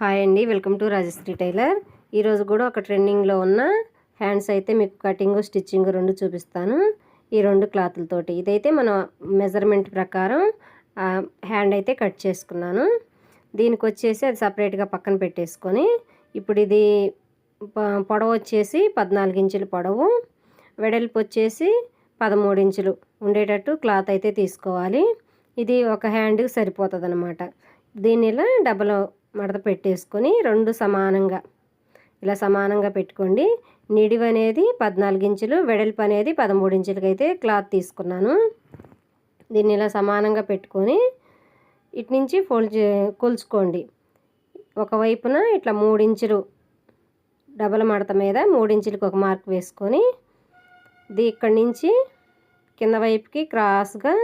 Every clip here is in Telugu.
హాయ్ అండి వెల్కమ్ టు రాజశ్రీ టైలర్. ఈరోజు కూడా ఒక ట్రెండింగ్లో ఉన్న హ్యాండ్స్ అయితే మీకు కటింగ్ స్టిచ్చింగ్ రెండు చూపిస్తాను. ఈ రెండు క్లాతులతోటి ఇదైతే మన మెజర్మెంట్ ప్రకారం హ్యాండ్ అయితే కట్ చేసుకున్నాను. దీనికి వచ్చేసి అది సపరేట్గా పక్కన పెట్టేసుకొని ఇప్పుడు ఇది పొడవు వచ్చేసి పద్నాలుగు ఇంచులు పొడవు. వెడల్పు వచ్చేసి పదమూడు ఇంచులు. ఉండేటట్టు క్లాత్ అయితే తీసుకోవాలి. ఇది ఒక హ్యాండ్కి సరిపోతుంది అనమాట దీన్ని డబల్ మడత పెట్టేసుకొని రెండు సమానంగా. ఇలా సమానంగా పెట్టుకోండి. నిడివి అనేది పద్నాలుగు ఇంచులు వెడల్పు అనేది పదమూడు ఇంచులకి అయితే క్లాత్ తీసుకున్నాను. దీన్ని ఇలా సమానంగా పెట్టుకొని ఇటు నుంచి ఫోల్డ్ చే కొలుచుకోండి. ఒకవైపున ఇట్లా మూడించులు డబల్ మడత మీద మూడించులకి ఒక మార్క్ వేసుకొని ఇది ఇక్కడి నుంచి కింద వైపుకి క్రాస్గా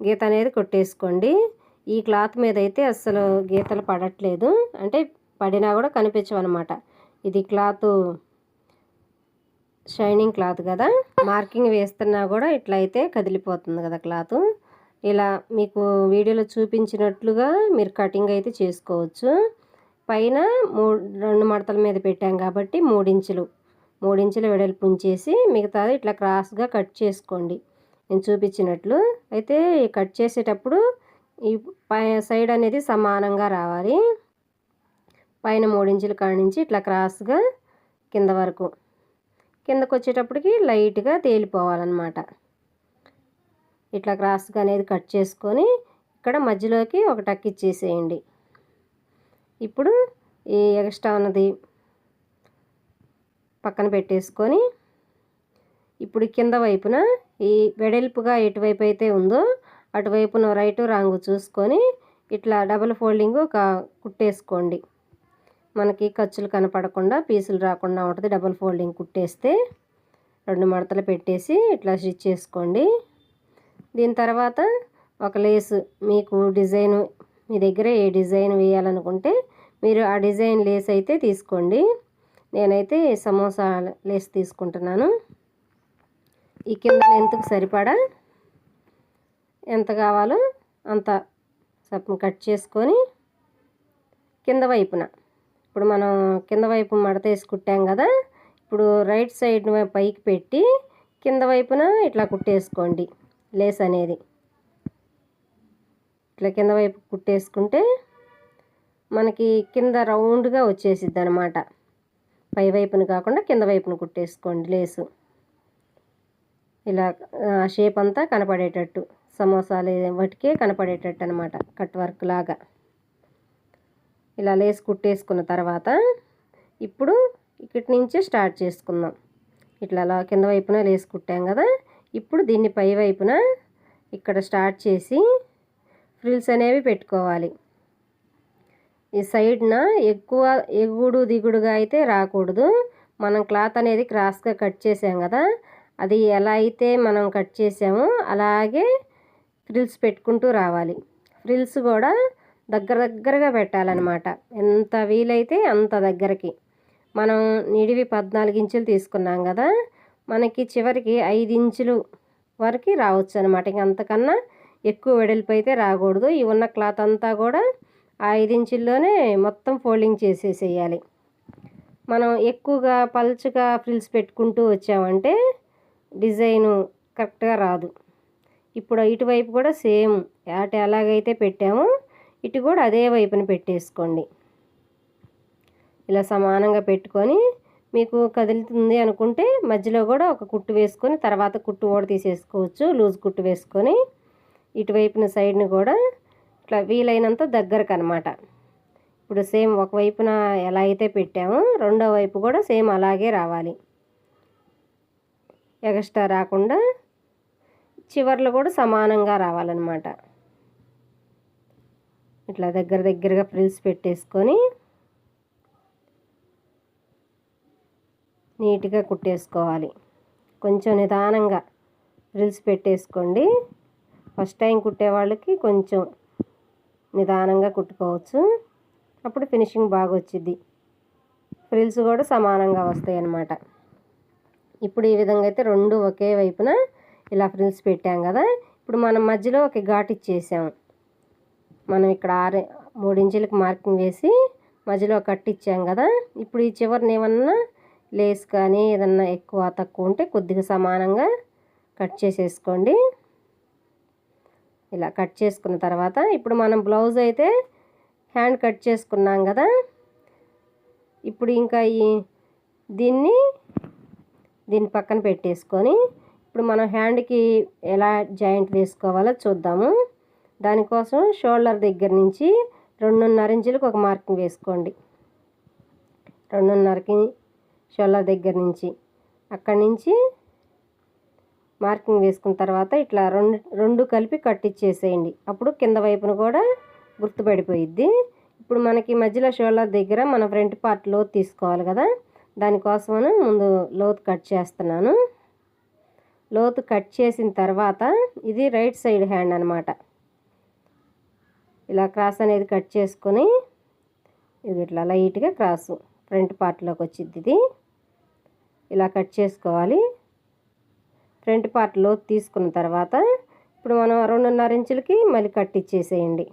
గీత అనేది కొట్టేసుకోండి. ఈ క్లాత్ మీద అయితే అస్సలు గీతలు పడట్లేదు. అంటే పడినా కూడా కనిపించవన్నమాట. ఇది క్లాత్ షైనింగ్ క్లాత్ కదా. మార్కింగ్ వేస్తున్నా కూడా ఇట్లా అయితే కదిలిపోతుంది కదా క్లాత్. ఇలా మీకు వీడియోలో చూపించినట్లుగా మీరు కటింగ్ అయితే చేసుకోవచ్చు. పైన మూడు రెండు మడతల మీద పెట్టాం కాబట్టి మూడించులు. మూడించులు వెడల్పు ఉంచేసి మిగతాది ఇట్లా క్రాస్గా కట్ చేసుకోండి. నేను చూపించినట్లు. అయితే కట్ చేసేటప్పుడు ఈ పై సైడ్ అనేది సమానంగా రావాలి. పైన మూడించుల కాడి నుంచి ఇట్లా క్రాస్గా కింద వరకు. కిందకు వచ్చేటప్పటికి లైట్గా తేలిపోవాలన్నమాట. ఇట్లా క్రాస్గా అనేది కట్ చేసుకొని ఇక్కడ మధ్యలోకి ఒక టక్ ఇచ్చేసేయండి. ఇప్పుడు ఈ ఎక్స్ట్రా ఉన్నది పక్కన పెట్టేసుకొని ఇప్పుడు కింద వైపున ఈ వెడల్పుగా ఎటువైపు అయితే ఉందో అటువైపున రైట్ రాంగ్ చూసుకొని ఇట్లా డబుల్ ఫోల్డింగ్ ఒక కుట్టేసుకోండి. మనకి ఖర్చులు కనపడకుండా పీసులు రాకుండా ఉంటుంది డబుల్ ఫోల్డింగ్ కుట్టేస్తే. రెండు మడతలు పెట్టేసి ఇట్లా స్టిచ్ చేసుకోండి. దీని తర్వాత ఒక లేసు మీకు డిజైన్ మీ దగ్గర ఏ డిజైన్ వేయాలనుకుంటే మీరు ఆ డిజైన్ లేస్ అయితే తీసుకోండి. నేనైతే సమోసా లేస్ తీసుకుంటున్నాను. ఈ కింద లెంత్కి సరిపడా ఎంత కావాలో అంత సగం కట్ చేసుకొని కింద వైపున. ఇప్పుడు మనం కింద వైపు మడత వేసి కుట్టాం కదా ఇప్పుడు రైట్ సైడ్ పైకి పెట్టి కింద వైపున ఇట్లా కుట్టేసుకోండి లేస్ అనేది. ఇట్లా కింద వైపు కుట్టేసుకుంటే మనకి కింద రౌండ్గా వచ్చేసిద్ది అనమాట పై వైపున కాకుండా కింద వైపున కుట్టేసుకోండి లేసు. ఇలా షేప్ అంతా కనపడేటట్టు. సమోసాలు వాటికే కనపడేటట్టు అనమాట కట్ వర్క్ లాగా. ఇలా లేసి కుట్టేసుకున్న తర్వాత ఇప్పుడు ఇక్కడి నుంచే స్టార్ట్ చేసుకుందాం. ఇట్లా అలా కింద వైపున లేసి కుట్టాం కదా ఇప్పుడు దీన్ని పై వైపున ఇక్కడ స్టార్ట్ చేసి ఫ్రిల్స్ అనేవి పెట్టుకోవాలి. ఈ సైడ్న ఎక్కువ ఎగుడు దిగుడుగా అయితే రాకూడదు. మనం క్లాత్ అనేది క్రాస్గా కట్ చేసాం కదా అది ఎలా అయితే మనం కట్ చేసామో అలాగే ఫ్రిల్స్ పెట్టుకుంటూ రావాలి. ఫ్రిల్స్ కూడా దగ్గర దగ్గరగా పెట్టాలన్నమాట. ఎంత వీలైతే అంత దగ్గరికి. మనం నిడివి పద్నాలుగు ఇంచులు తీసుకున్నాం కదా మనకి చివరికి ఐదు ఇంచులు వరకు రావచ్చు అనమాట ఇంక అంతకన్నా ఎక్కువ వెడల్పు అయితే రాకూడదు. ఈ ఉన్న క్లాత్ అంతా కూడా ఆ ఐదు ఇంచుల్లోనే మొత్తం ఫోల్డింగ్ చేసేసేయాలి. మనం ఎక్కువగా పల్చగా ఫ్రిల్స్ పెట్టుకుంటూ వచ్చామంటే డిజైను కరెక్ట్గా రాదు. ఇప్పుడు ఇటువైపు కూడా సేమ్. అటు ఎలాగైతే పెట్టామో. ఇటు కూడా అదే వైపున పెట్టేసుకోండి. ఇలా సమానంగా పెట్టుకొని మీకు కదులుతుంది అనుకుంటే మధ్యలో కూడా ఒక కుట్టు వేసుకొని తర్వాత కుట్టు కూడా తీసేసుకోవచ్చు లూజ్ కుట్టు వేసుకొని. ఇటువైపున సైడ్ని కూడా ఇట్లా వీలైనంత దగ్గరకు అనమాట ఇప్పుడు సేమ్ ఒకవైపున ఎలా అయితే పెట్టామో రెండో వైపు కూడా సేమ్ అలాగే రావాలి. ఎగస్ట్రా రాకుండా చివర్లు కూడా సమానంగా రావాలన్నమాట. ఇట్లా దగ్గర దగ్గరగా ఫ్రిల్స్ పెట్టేసుకొని నీట్గా కుట్టేసుకోవాలి. కొంచెం నిదానంగా ఫ్రిల్స్ పెట్టేసుకోండి. ఫస్ట్ టైం కుట్టే వాళ్ళకి కొంచెం నిదానంగా కుట్టుకోవచ్చు. అప్పుడు ఫినిషింగ్ బాగా వచ్చింది ఫ్రిల్స్ కూడా సమానంగా వస్తాయి అన్నమాట ఇప్పుడు ఈ విధంగా అయితే రెండు ఒకే వైపున ఇలా ఫ్రిల్స్ పెట్టాం కదా. ఇప్పుడు మనం మధ్యలో ఒక ఘాట్ ఇచ్చేసాము మనం ఇక్కడ ఆరు మూడించులకు మార్కింగ్ వేసి మధ్యలో కట్టిచ్చాం కదా. ఇప్పుడు ఈ చివరిని ఏమన్నా లేస్ కానీ ఏదన్నా ఎక్కువ తక్కువ ఉంటే కొద్దిగా సమానంగా కట్ చేసేసుకోండి. ఇలా కట్ చేసుకున్న తర్వాత ఇప్పుడు మనం బ్లౌజ్ అయితే హ్యాండ్ కట్ చేసుకున్నాం కదా. ఇప్పుడు ఇంకా ఈ దీన్ని దీని పక్కన పెట్టేసుకొని ఇప్పుడు మనం హ్యాండ్కి ఎలా జాయింట్ వేసుకోవాలో చూద్దాము. దానికోసం షోల్డర్ దగ్గర నుంచి రెండున్నర ఇంచులకు ఒక మార్కింగ్ వేసుకోండి. రెండున్నరకి షోల్డర్ దగ్గర నుంచి. అక్కడి నుంచి మార్కింగ్ వేసుకున్న తర్వాత ఇట్లా రెండు రెండు కలిపి కట్టిచ్చేసేయండి అప్పుడు కింద వైపున కూడా గుర్తుపడిపోయిద్ది. ఇప్పుడు మనకి మధ్యలో షోల్డర్ దగ్గర మన ఫ్రంట్ పార్ట్ లోతు తీసుకోవాలి కదా. దానికోసమని ముందు లోతు కట్ చేస్తున్నాను. లోతు కట్ చేసిన తర్వాత ఇది రైట్ సైడ్ హ్యాండ్ అనమాట ఇలా క్రాస్ అనేది కట్ చేసుకొని ఇది ఇట్లా లైట్గా క్రాసు ఫ్రంట్ పార్ట్లోకి వచ్చింది ఇది. ఇలా కట్ చేసుకోవాలి. ఫ్రంట్ పార్ట్ లోతు తీసుకున్న తర్వాత ఇప్పుడు మనం రెండున్నర ఇంచులకి మళ్ళీ కట్ ఇచ్చేసేయండి.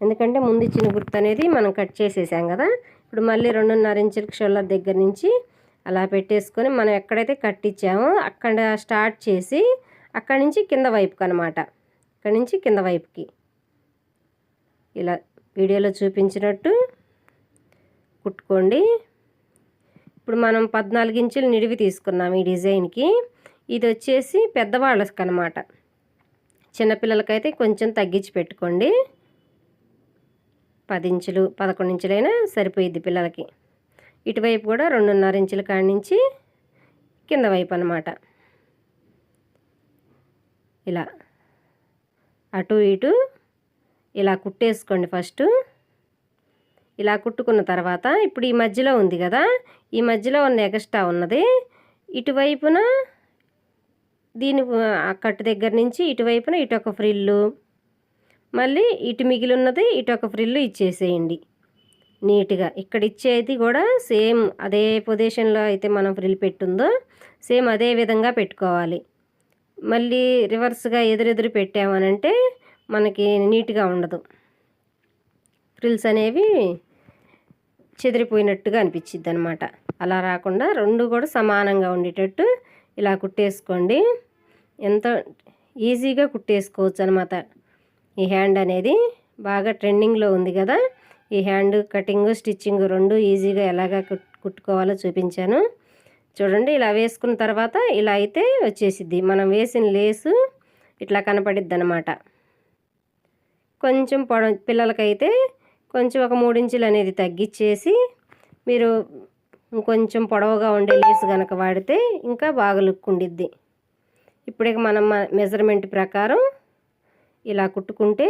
ఎందుకంటే ముందు ఇచ్చిన గుర్తు అనేది మనం కట్ చేసేసాం కదా. ఇప్పుడు మళ్ళీ రెండున్నర ఇంచులకి షోల్డర్ దగ్గర నుంచి అలా పెట్టేసుకొని మనం ఎక్కడైతే కట్టించామో అక్కడ స్టార్ట్ చేసి అక్కడి నుంచి కింద వైపుకి అనమాట అక్కడి నుంచి కింద వైపుకి. ఇలా వీడియోలో చూపించినట్టు కుట్టుకోండి. ఇప్పుడు మనం పద్నాలుగు ఇంచులు నిడివి తీసుకున్నాం ఈ డిజైన్కి. ఇది వచ్చేసి పెద్దవాళ్ళకి అనమాట చిన్నపిల్లలకైతే కొంచెం తగ్గించి పెట్టుకోండి. పది ఇంచులు పదకొండు ఇంచులైనా సరిపోయిద్ది పిల్లలకి. ఇటువైపు కూడా రెండున్నర ఇంచుల కాడి నుంచి కింద వైపు అనమాట ఇలా. అటు ఇటు ఇలా కుట్టేసుకోండి ఫస్ట్. ఇలా కుట్టుకున్న తర్వాత ఇప్పుడు ఈ మధ్యలో ఉంది కదా ఈ మధ్యలో ఉన్న ఎగస్ట్రా ఉన్నది. ఇటువైపున దీని కట్టు దగ్గర నుంచి ఇటువైపున ఇటు ఒక ఫ్రిల్లు. మళ్ళీ ఇటు మిగిలి ఉన్నది ఇటు ఒక ఫ్రిల్లు ఇచ్చేసేయండి. నీట్గా. ఇక్కడ ఇచ్చేది కూడా సేమ్ అదే పొజిషన్లో అయితే మనం ఫ్రిల్ పెట్టుందో సేమ్ అదే విధంగా పెట్టుకోవాలి. మళ్ళీ రివర్స్గా ఎదురెదురు పెట్టామనంటే మనకి నీట్గా ఉండదు. ఫ్రిల్స్ అనేవి చెదిరిపోయినట్టుగా అనిపించిద్ది అనమాట అలా రాకుండా రెండు కూడా సమానంగా ఉండేటట్టు ఇలా కుట్టేసుకోండి. ఎంతో ఈజీగా కుట్టేసుకోవచ్చు అనమాట ఈ హ్యాండ్ అనేది బాగా ట్రెండింగ్లో ఉంది కదా. ఈ హ్యాండ్ కటింగ్ స్టిచ్చింగ్ రెండు ఈజీగా ఎలాగా కుట్టుకోవాలో చూపించాను. చూడండి ఇలా వేసుకున్న తర్వాత ఇలా అయితే వచ్చేసిద్ది. మనం వేసిన లేసు ఇట్లా కనపడిద్ది అనమాట కొంచెం పొడ పిల్లలకైతే కొంచెం ఒక మూడించులు అనేది తగ్గించేసి మీరు కొంచెం పొడవుగా ఉండే లేసు కనుక వాడితే ఇంకా బాగా లుక్ ఉండిద్ది. ఇప్పుడే మనం మెజర్మెంట్ ప్రకారం ఇలా కుట్టుకుంటే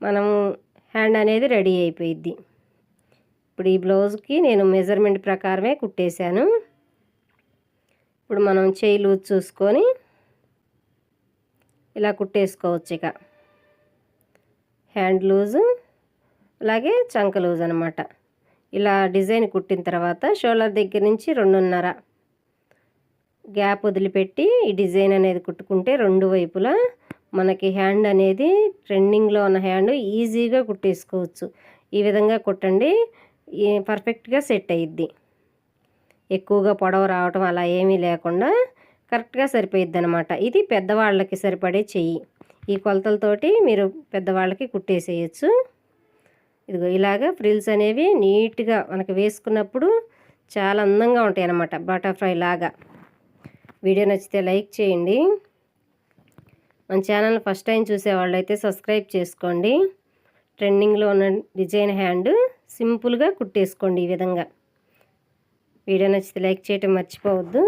మనము హ్యాండ్ అనేది రెడీ అయిపోయిద్ది. ఇప్పుడు ఈ బ్లౌజ్కి నేను మెజర్మెంట్ ప్రకారమే కుట్టేశాను. ఇప్పుడు మనం చేయి లూజ్ చూసుకొని ఇలా కుట్టేసుకోవచ్చు ఇక. హ్యాండ్ లూజు అలాగే చంక లూజ్ అనమాట ఇలా డిజైన్ కుట్టిన తర్వాత షోల్డర్ దగ్గర నుంచి రెండున్నర గ్యాప్ వదిలిపెట్టి ఈ డిజైన్ అనేది కుట్టుకుంటే రెండు వైపులా మనకి హ్యాండ్ అనేది ట్రెండింగ్లో ఉన్న హ్యాండ్ ఈజీగా కుట్టేసుకోవచ్చు. ఈ విధంగా కుట్టండి పర్ఫెక్ట్గా సెట్ అయ్యిద్ది ఎక్కువగా పొడవ రావటం అలా ఏమీ లేకుండా కరెక్ట్గా సరిపోయిద్ది అనమాట ఇది పెద్దవాళ్ళకి సరిపడే చెయ్యి. ఈ కొలతలతోటి మీరు పెద్దవాళ్ళకి కుట్టేసేయచ్చు. ఇదిగో ఇలాగ ఫ్రిల్స్ అనేవి నీట్గా మనకి వేసుకున్నప్పుడు చాలా అందంగా ఉంటాయి అన్నమాట బటర్ఫ్లై లాగా. వీడియో నచ్చితే లైక్ చేయండి. మన ఛానల్ ఫస్ట్ టైం చూసే వాళ్ళైతే సబ్స్క్రైబ్ చేసుకోండి. ట్రెండింగ్లో ఉన్న డిజైన్ హ్యాండ్ సింపుల్గా కుట్టేసుకోండి ఈ విధంగా. వీడియో నచ్చితే లైక్ చేయటం మర్చిపోవద్దు.